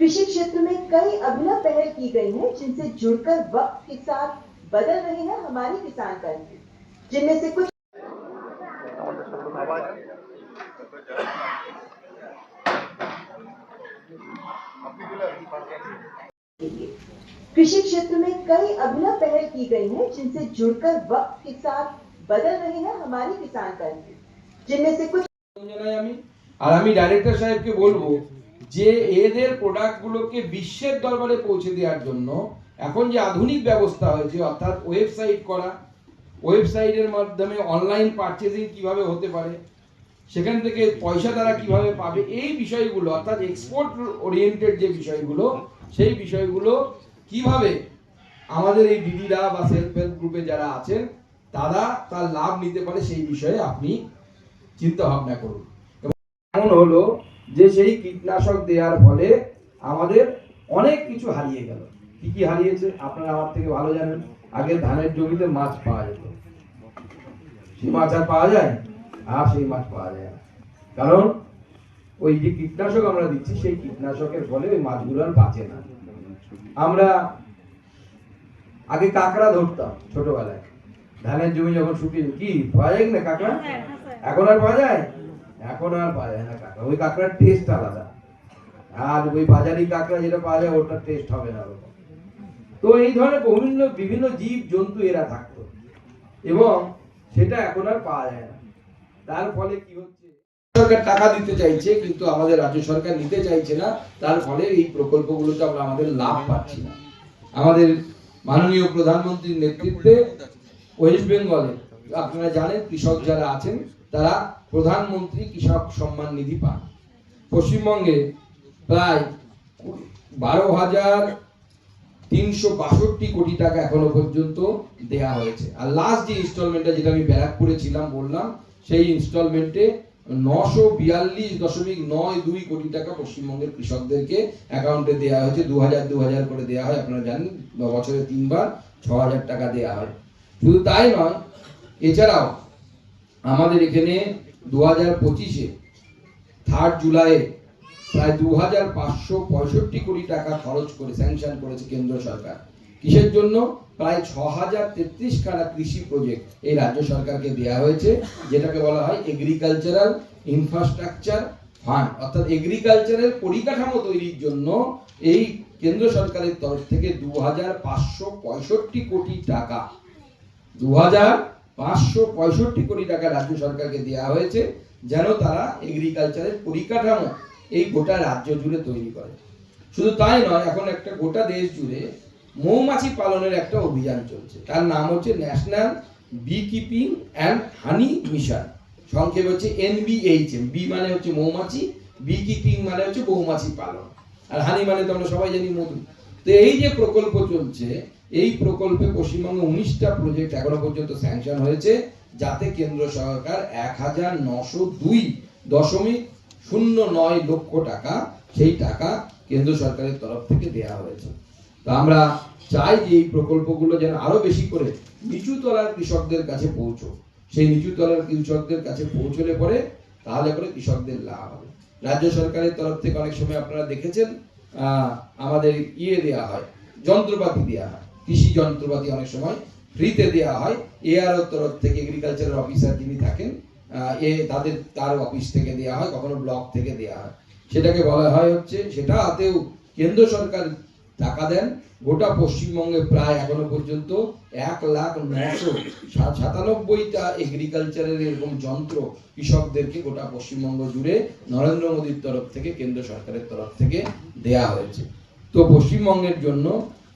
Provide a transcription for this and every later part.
कृषि क्षेत्र में कई अभिनव पहल की गई है जिनसे जुड़कर वक्त के साथ बदल रहे हैं हमारे किसान कर्मी जिनमें से कुछ कृषि क्षेत्र में कई अभिनव पहल की गई है जिनसे जुड़कर वक्त के साथ बदल रहे हैं हमारे किसान कर्मी जिनमें से कुछ জানাই আমি আর আমি ডাইরেক্টর সাহেবকে বলবো যে এদের প্রোডাক্টগুলোকে বিশ্বের দরবারে পৌঁছে দেওয়ার জন্য এখন যে আধুনিক ব্যবস্থা হয়েছে, অর্থাৎ ওয়েবসাইট করা ওয়েবসাইটের মাধ্যমে অনলাইন পারচেজিং কীভাবে হতে পারে, সেখান থেকে পয়সা তারা কীভাবে পাবে, এই বিষয়গুলো, অর্থাৎ এক্সপোর্ট ওরিয়েন্টেড যে বিষয়গুলো, সেই বিষয়গুলো কীভাবে আমাদের এই দিদিরা বা সেলফ হেল্প গ্রুপে যারা আছেন, তারা তার লাভ নিতে পারে, সেই বিষয়ে আপনি চিন্তা ভাবনা করুন। এবং এমন হলো যে সেই কীটনাশক দেওয়ার ফলে আমাদের অনেক কিছু হারিয়ে গেল। কি কি হারিয়েছে আপনারা আমার থেকে ভালো জানেন। আগে ধানের জমিতে মাছ পাওয়া যেত। সেই মাছ আর পাওয়া যায়? আর সেই মাছ পাওয়া যায় না। কারণ ওই যে কীটনাশক আমরা দিচ্ছি সেই কীটনাশকের ফলে ওই মাছগুলো আর বাঁচে না। আমরা আগে কাঁকড়া ধরতাম ছোটবেলায়। ধানের জমি যখন শুকিয়ে কি? পাওয়া যায় না কাঁকড়া? এখন আর পাওয়া যায়? এখন আর পাওয়া যায় না কাঁকড়া। ওই কাঁকড়ার টেস্ট আলাদা। আর ওই বাজারি কাঁকড়া যেটা পাওয়া যায়, ওটার টেস্ট হবে না ওরকম। তো এই ধরনের বিভিন্ন বিভিন্ন জীব, জন্তু এরা থাকতো। এবং সেটা এখন আর পাওয়া যায় না। তার ফলে কি হচ্ছে? সরকার টাকা দিতে চাইছে, কিন্তু আমাদের রাজ্য সরকার নিতে চাইছে না। তার ফলে এই প্রকল্পগুলোতে আমরা আমাদের লাভ পাচ্ছি না। আমাদের মাননীয় প্রধানমন্ত্রীর নেতৃত্বে ওয়েস্ট বেঙ্গলে আপনারা জানেন, কৃষক যারা আছেন, তারা প্রধানমন্ত্রী কৃষক সম্মান নিধি পান। পশ্চিমবঙ্গে প্রায় বারো হাজার তিনশো বাষট্টি কোটি টাকা এখনও পর্যন্ত দেয়া হয়েছে। আর লাস্ট যে ইনস্টলমেন্টটা যেটা আমি ব্যারাকপুরে ছিলাম, বললাম, সেই ইনস্টলমেন্টে নশো বিয়াল্লিশ দশমিক নয় দুই কোটি টাকা পশ্চিমবঙ্গের কৃষকদেরকে অ্যাকাউন্টে দেওয়া হয়েছে। দু হাজার দু হাজার করে দেওয়া হয়। আপনারা জানেন, বছরে তিনবার ছ হাজার টাকা দেওয়া হয়। শুধু তাই নয়, এছাড়াও আমাদের এখানে দু হাজার পঁচিশে থার্ড জুলাইয়ে প্রায় দু হাজার পাঁচশো পঁয়ষট্টি কোটি টাকা খরচ করে স্যাংশন করেছে কেন্দ্র সরকার। কিসের জন্য? প্রায় ছ হাজার তেত্রিশ খানা কৃষি প্রজেক্ট এই রাজ্য সরকারকে দেওয়া হয়েছে, যেটাকে বলা হয় এগ্রিকালচারাল ইনফ্রাস্ট্রাকচার ফান্ড অর্থাৎ এগ্রিকালচারের পরিকাঠামো তৈরির জন্য এই কেন্দ্র সরকারের তরফ থেকে দু হাজার পাঁচশো পঁয়ষট্টি কোটি টাকা। দু হাজার পাঁচশো পঁয়ষট্টি কোটি টাকা রাজ্য সরকারকে দেওয়া হয়েছে যেন তারা এগ্রিকালচারের পরিকাঠামো এই গোটা রাজ্য জুড়ে তৈরি করে। শুধু তাই নয়, এখন একটা গোটা দেশ জুড়ে মৌমাছি পালনের একটা অভিযান চলছে। তার নাম হচ্ছে National Bee Keeping and Honey Mission সংক্ষেপ হচ্ছে এনবিএইচএম বি মানে হচ্ছে মৌমাছি বি কিপিং মানে হচ্ছে মৌমাছি পালন। আর হানি মানে তো আমরা সবাই জানি মধু। তো এই যে প্রকল্প চলছে এই প্রকল্পে পশ্চিমবঙ্গে উনিশটা প্রজেক্ট এখনও পর্যন্ত স্যাংশন হয়েছে, যাতে কেন্দ্র সরকার এক হাজার নশো দুই দশমিক শূন্য নয় লক্ষ টাকা সেই টাকা কেন্দ্র সরকারের তরফ থেকে দেওয়া হয়েছে। তো আমরা চাই যে এই প্রকল্পগুলো যেন আরও বেশি করে নিচু তলার কৃষকদের কাছে পৌঁছো সেই নিচু তলার কৃষকদের কাছে পৌঁছলে পরে তাহলে করে কৃষকদের লাভ হবে। রাজ্য সরকারের তরফ থেকে অনেক সময় আপনারা দেখেছেন আমাদের ইয়ে দেওয়া হয়, যন্ত্রপাতি দেওয়া হয়। কৃষি যন্ত্রপাতি অনেক সময় ফ্রিতে দেওয়া হয়। এ এআরও তরফ থেকে এগ্রিকালচারাল অফিসার যিনি থাকেন এ তাদের তার অফিস থেকে দেওয়া হয়, কখনো ব্লক থেকে দেওয়া হয়। সেটাকে বলা হয় হচ্ছে, সেটা হাতেও কেন্দ্র সরকার টাকা দেন। গোটা পশ্চিমবঙ্গে প্রায় এখনও পর্যন্ত এক লাখ নশো সাতানব্বইটা এগ্রিকালচারের এরকম যন্ত্র কৃষকদেরকে গোটা পশ্চিমবঙ্গ জুড়ে নরেন্দ্র মোদীর তরফ থেকে, কেন্দ্র সরকারের তরফ থেকে দেয়া হয়েছে। তো পশ্চিমবঙ্গের জন্য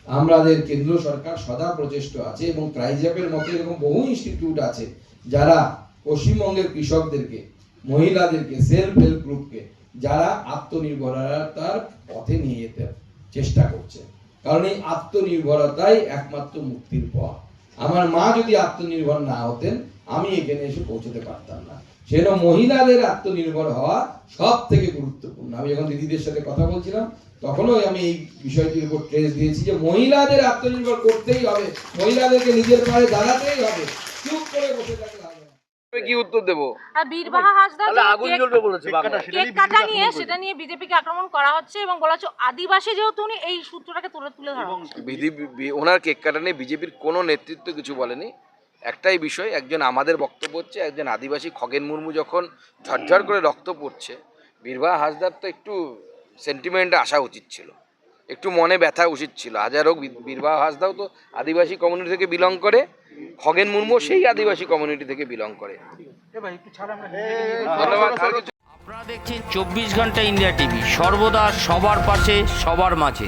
আমাদের কেন্দ্র সরকার সদা প্রচেষ্ট আছে এবং ক্রাইজ্যাপের মতো এরকম বহু ইনস্টিটিউট আছে যারা পশ্চিমবঙ্গের কৃষকদেরকে, মহিলাদেরকে সেলফ হেল্প গ্রুপকে যারা আত্মনির্ভরতার পথে নিয়ে যেতে চেষ্টা করছে। কারণ এই আত্মনির্ভরতাই একমাত্র মুক্তির পথ। আমার মা যদি আত্মনির্ভর না হতেন আমি এখানে এসে পৌঁছতে পারতাম না। সেজন্য মহিলাদের আত্মনির্ভর হওয়া সব থেকে গুরুত্বপূর্ণ। আমি যখন দিদিদের সাথে কথা বলছিলাম তখনও আমি এই বিষয়টির উপর ট্রেস দিয়েছি যে মহিলাদের আত্মনির্ভর করতেই হবে মহিলাদেরকে নিজের পায়ে দাঁড়াতেই হবে। চুপ করে বসে থাকলে হবে কি উত্তর দেবো? বীরবাহা হাসদা আগুন জ্বলবে বলেছে কেক কাটা নিয়ে সেটা নিয়ে বিজেপিকে আক্রমণ করা হচ্ছে এবং বলা হচ্ছে আদিবাসী যেহেতু উনি এই সূত্রটাকে তুলে তুলে ধরা হচ্ছে। বিধি বি- ওনার কেক কাটা নিয়ে বিজেপির কোনো নেতৃত্ব কিছু বলেনি। একটাই বিষয় একজন আমাদের বক্তব্য হচ্ছে একজন আদিবাসী খগেন মুর্মু যখন ঝরঝর করে রক্ত পড়ছে বীরবাহা হাসদার তো একটু সেন্টিমেন্টে আসা উচিত ছিল। একটু মনে ব্যথা উচিত ছিল। হাজার হোক বী- বীরবাহা হাসদাও তো আদিবাসী কমিউনিটি থেকে বিলং করে খগেন মুর্মু সেই আদিবাসী কমিউনিটি থেকে বিলং করে। ধন্যবাদ। আপনারা দেখছেন চব্বিশ ঘণ্টা ইন্ডিয়া টিভি সর্বদা সবার পাশে সবার মাঝে।